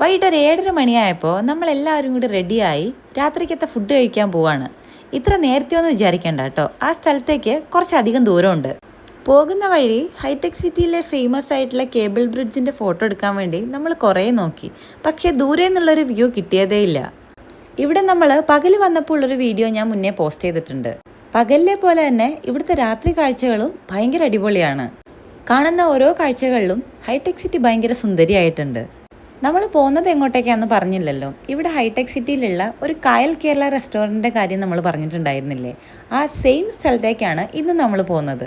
വൈകിട്ട് ഒരു ഏഴര മണിയായപ്പോൾ നമ്മളെല്ലാവരും കൂടി റെഡിയായി രാത്രിക്കത്തെ ഫുഡ് കഴിക്കാൻ പോവാണ്. ഇത്ര നേരത്തെ ഒന്നും വിചാരിക്കേണ്ട കേട്ടോ. ആ സ്ഥലത്തേക്ക് കുറച്ചധികം ദൂരമുണ്ട്. പോകുന്ന വഴി ഹൈടെക് സിറ്റിയിലെ ഫേമസ് ആയിട്ടുള്ള കേബിൾ ബ്രിഡ്ജിന്റെ ഫോട്ടോ എടുക്കാൻ വേണ്ടി നമ്മൾ കുറേ നോക്കി. പക്ഷേ ദൂരെ നിന്നുള്ളൊരു വ്യൂ കിട്ടിയതേ ഇല്ല. ഇവിടെ നമ്മൾ പകൽ വന്നപ്പോൾ ഉള്ളൊരു വീഡിയോ ഞാൻ മുന്നേ പോസ്റ്റ് ചെയ്തിട്ടുണ്ട്. പകലിലെ പോലെ തന്നെ ഇവിടുത്തെ രാത്രി കാഴ്ചകളും ഭയങ്കര അടിപൊളിയാണ്. കാണുന്ന ഓരോ കാഴ്ചകളിലും ഹൈടെക് സിറ്റി ഭയങ്കര സുന്ദരിയായിട്ടുണ്ട്. നമ്മൾ പോകുന്നത് എങ്ങോട്ടേക്കാന്ന് പറഞ്ഞില്ലല്ലോ. ഇവിടെ ഹൈടെക് സിറ്റിയിലുള്ള ഒരു കായൽ കേരള റെസ്റ്റോറന്റിന്റെ കാര്യം നമ്മൾ പറഞ്ഞിട്ടുണ്ടായിരുന്നില്ലേ? ആ സെയിം സ്ഥലത്തേക്കാണ് ഇന്ന് നമ്മൾ പോകുന്നത്.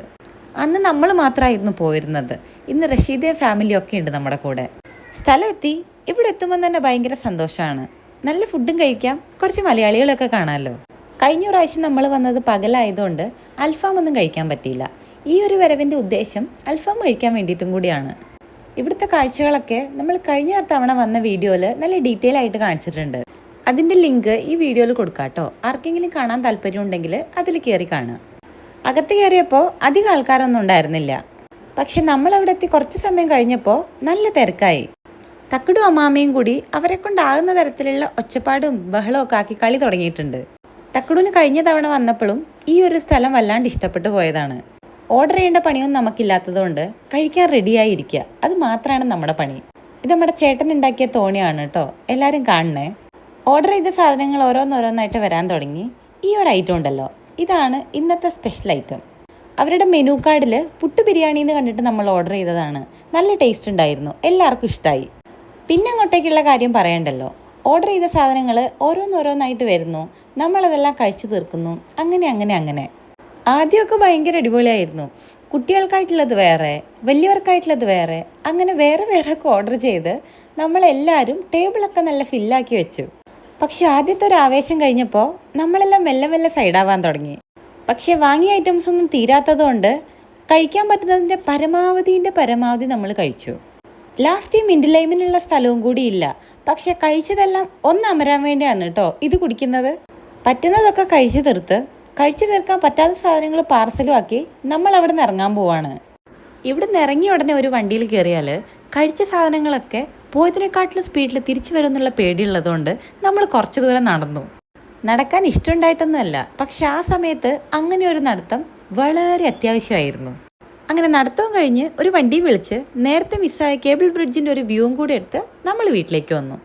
അന്ന് നമ്മൾ മാത്രമായിരുന്നു പോയിരുന്നത്. ഇന്ന് റഷീദ ഫാമിലി ഒക്കെ ഉണ്ട് നമ്മുടെ കൂടെ. സ്ഥലം എത്തി ഇവിടെ എത്തുമ്പോൾ തന്നെ ഭയങ്കര സന്തോഷമാണ്. നല്ല ഫുഡും കഴിക്കാം കുറച്ച് മലയാളികളൊക്കെ കാണാമല്ലോ കഴിഞ്ഞ പ്രാവശ്യം നമ്മൾ വന്നത് പകലായതുകൊണ്ട് അൽഫാം ഒന്നും കഴിക്കാൻ പറ്റിയില്ല. ഈ ഒരു വരവിന്റെ ഉദ്ദേശം അൽഫാം കഴിക്കാൻ വേണ്ടിയിട്ടും കൂടിയാണ്. ഇവിടുത്തെ കാഴ്ചകളൊക്കെ നമ്മൾ കഴിഞ്ഞ തവണ വന്ന വീഡിയോയിൽ നല്ല ഡീറ്റെയിൽ ആയിട്ട് കാണിച്ചിട്ടുണ്ട്. അതിന്റെ ലിങ്ക് ഈ വീഡിയോയിൽ കൊടുക്കാം കേട്ടോ. ആർക്കെങ്കിലും കാണാൻ താല്പര്യമുണ്ടെങ്കിൽ അതിൽ കയറി കാണുക. അകത്ത് കയറിയപ്പോൾ അധികം ആൾക്കാരൊന്നും ഉണ്ടായിരുന്നില്ല. പക്ഷെ നമ്മൾ അവിടെ എത്തി കുറച്ച് സമയം കഴിഞ്ഞപ്പോൾ നല്ല തിരക്കായി. തക്കടും അമ്മാമയും കൂടി അവരെ കൊണ്ടാകുന്ന തരത്തിലുള്ള ഒച്ചപ്പാടും ബഹളവും ഒക്കെ ആക്കി കളി തുടങ്ങിയിട്ടുണ്ട്. തക്കടുവിന് കഴിഞ്ഞ തവണ വന്നപ്പോഴും ഈ ഒരു സ്ഥലം വല്ലാണ്ട് ഇഷ്ടപ്പെട്ടു പോയതാണ്. ഓർഡർ ചെയ്യേണ്ട പണിയൊന്നും നമുക്കില്ലാത്തതുകൊണ്ട് കഴിക്കാൻ റെഡിയായിരിക്കുക അത് മാത്രമാണ് നമ്മുടെ പണി. ഇത് നമ്മുടെ ചേട്ടൻ ഉണ്ടാക്കിയ തോണിയാണ് കേട്ടോ. എല്ലാവരും കാണണേ. ഓർഡർ ചെയ്ത സാധനങ്ങൾ ഓരോന്നോരോന്നായിട്ട് വരാൻ തുടങ്ങി. ഈ ഒരു ഐറ്റം ഉണ്ടല്ലോ. ഇതാണ് ഇന്നത്തെ സ്പെഷ്യൽ ഐറ്റം അവരുടെ മെനു കാർഡിൽ പുട്ട് ബിരിയാണി എന്ന് കണ്ടിട്ട് നമ്മൾ ഓർഡർ ചെയ്തതാണ്. നല്ല ടേസ്റ്റ് ഉണ്ടായിരുന്നു. എല്ലാവർക്കും ഇഷ്ടമായി പിന്നെ അങ്ങോട്ടേക്കുള്ള കാര്യം പറയണ്ടല്ലോ. ഓർഡർ ചെയ്ത സാധനങ്ങൾ ഓരോന്നോരോന്നായിട്ട് വരുന്നു. നമ്മളതെല്ലാം കഴിച്ചു തീർക്കുന്നു. അങ്ങനെ അങ്ങനെ അങ്ങനെ. ആദ്യമൊക്കെ ഭയങ്കര അടിപൊളിയായിരുന്നു. കുട്ടികൾക്കായിട്ടുള്ളത് വേറെ വലിയവർക്കായിട്ടുള്ളത് വേറെ അങ്ങനെ വേറെ വേറെ ഒക്കെ ഓർഡർ ചെയ്ത് നമ്മളെല്ലാവരും ടേബിളൊക്കെ നല്ല ഫില്ലാക്കി വെച്ചു. പക്ഷെ ആദ്യത്തെ ഒരു ആവേശം കഴിഞ്ഞപ്പോൾ നമ്മളെല്ലാം മെല്ലെ മെല്ലെ സൈഡാവാൻ തുടങ്ങി. പക്ഷേ വാങ്ങിയ ഐറ്റംസ് ഒന്നും തീരാത്തതുകൊണ്ട് കഴിക്കാൻ പറ്റുന്നതിന്റെ പരമാവധിന്റെ പരമാവധി നമ്മൾ കഴിച്ചു. ലാസ്റ്റ് ഈ മിൻഡ് ലൈമിനുള്ള സ്ഥലവും കൂടി ഇല്ല. പക്ഷെ കഴിച്ചതെല്ലാം ഒന്ന് അമരാൻ വേണ്ടിയാണ് കേട്ടോ ഇത് കുടിക്കുന്നത്. പറ്റുന്നതൊക്കെ കഴിച്ചു തീർത്ത് കഴിച്ചു തീർക്കാൻ പറ്റാത്ത സാധനങ്ങൾ പാർസലും ആക്കി നമ്മൾ അവിടെ നിന്ന് ഇറങ്ങാൻ പോവാണ്. ഇവിടെ നിന്ന് ഇറങ്ങിയ ഉടനെ ഒരു വണ്ടിയിൽ കയറിയാൽ കഴിച്ച സാധനങ്ങളൊക്കെ പോയതിനെക്കാട്ടിലും സ്പീഡിൽ തിരിച്ചു വരും എന്നുള്ള പേടിയുള്ളതുകൊണ്ട് നമ്മൾ കുറച്ച് ദൂരം നടന്നു. നടക്കാൻ ഇഷ്ടമുണ്ടായിട്ടൊന്നുമല്ല പക്ഷെ ആ സമയത്ത് അങ്ങനെ ഒരു നടത്തം വളരെ അത്യാവശ്യമായിരുന്നു. അങ്ങനെ നടത്തവും കഴിഞ്ഞ് ഒരു വണ്ടി വിളിച്ച് നേരത്തെ മിസ്സായ കേബിൾ ബ്രിഡ്ജിന്റെ ഒരു വ്യൂവും കൂടി എടുത്ത് നമ്മൾ വീട്ടിലേക്ക് വന്നു.